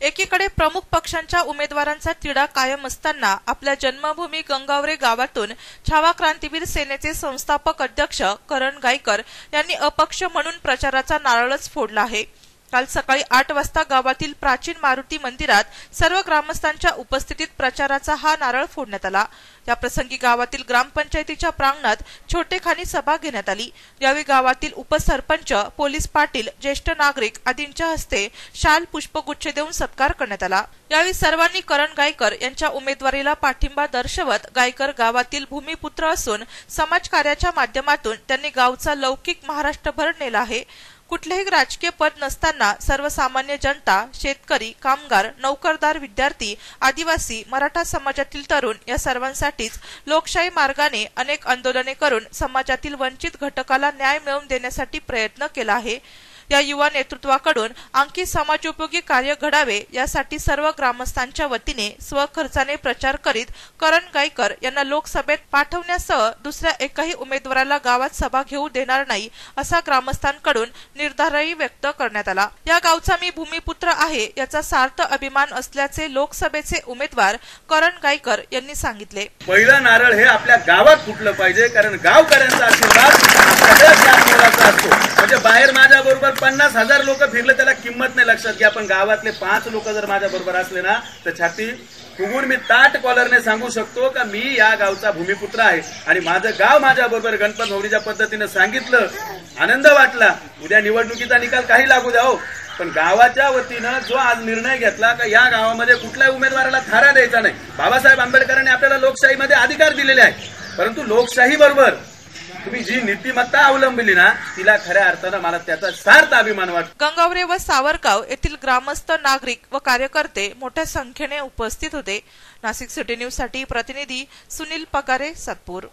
एकीकडे प्रमुख पक्षांच्या उमेदवारांचा तिढा कायम असताना आपल्या जन्मभूमी गंगावरे गावातून छावा क्रांतीवीर सेनेचे संस्थापक अध्यक्ष करण गायकर यांनी अपक्ष म्हणून प्रचाराचा नारळच फोडला आहे. काल सकाळी आठ वाजता गावातील प्राचीन मारुती मंदिरात सर्व ग्रामस्थांच्या उपस्थितीत प्रचाराचा हा नारळ फोडण्यात आला. या प्रसंगी गावातील ग्रामपंचायतीच्या प्रांगणात छोटेखानी सभा घेण्यात आली. यावेळी गावातील उपसरपंच पोलीस पाटील ज्येष्ठ नागरिक आदींच्या हस्ते शाल पुष्पगुच्छ देऊन सत्कार करण्यात आला. यावेळी सर्वांनी करण गायकर यांच्या उमेदवारीला पाठिंबा दर्शवत गायकर गावातील भूमिपुत्र असून समाजकार्याच्या माध्यमातून त्यांनी गावचा लौकिक महाराष्ट्रभर नेला आहे. कुठलेही राजकीय पद नसताना सर्वसामान्य जनता शेतकरी कामगार नोकरदार विद्यार्थी आदिवासी मराठा समाजातील तरुण या सर्वांसाठीच लोकशाही मार्गाने अनेक आंदोलने करून समाजातील वंचित घटकाला न्याय मिळवून देण्यासाठी प्रयत्न केला आहे. या युवा नेतृत्वाकडून आणखी समाजोपयोगी कार्य घडावे यासाठी सर्व ग्रामस्थांच्या वतीने स्वखर्चाने प्रचार करीत करण गायकर यांना लोकसभेत पाठवण्यासह दुसऱ्या एकाही उमेदवाराला गावात सभा घेऊ देणार नाही असा ग्रामस्थांकडून निर्धारही व्यक्त करण्यात आला. या गावचा मी भूमिपुत्र आहे याचा सार्थ अभिमान असल्याचे लोकसभेचे उमेदवार करण गायकर यांनी सांगितले. पहिला नारळ हे आपल्या गावात फुटलं पाहिजे कारण गावकऱ्यांचा आशीर्वाद सगळ्यात जास्त असतो. म्हणजे बाहेर बरोबर पन्नास हजार लोक फिरले त्याला किंमत नाही लक्षात. घ्या पण गावातले पाच लोक जर माझ्या बरोबर असले ना तर छाती फुगून मी ताट कॉलरने सांगू शकतो का मी या गावचा भूमिपुत्र आहे. आणि माझं गाव माझ्या बरोबर गणपत भवनीच्या पद्धतीने सांगितलं आनंद वाटला. उद्या निवडणुकीचा निकाल काही लागू द्या हो. पण गावाच्या वतीनं जो आज निर्णय घेतला का या गावामध्ये कुठल्याही उमेदवाराला थारा द्यायचा नाही. बाबासाहेब आंबेडकरांनी आपल्याला लोकशाहीमध्ये अधिकार दिलेले आहे परंतु लोकशाही बरोबर तुम्ही जी नीतिमत्ता अवलंबली ना तिला खऱ्या अर्थानं मला त्याचा सार्थ अभिमान वाटतो. गंगावरे व सावरगाव येथील ग्रामस्थ नागरिक व कार्यकर्ते मोठ्या संख्येने उपस्थित होते. नाशिक सिटी न्यूजसाठी प्रतिनिधी सुनील पगारे सातपूर.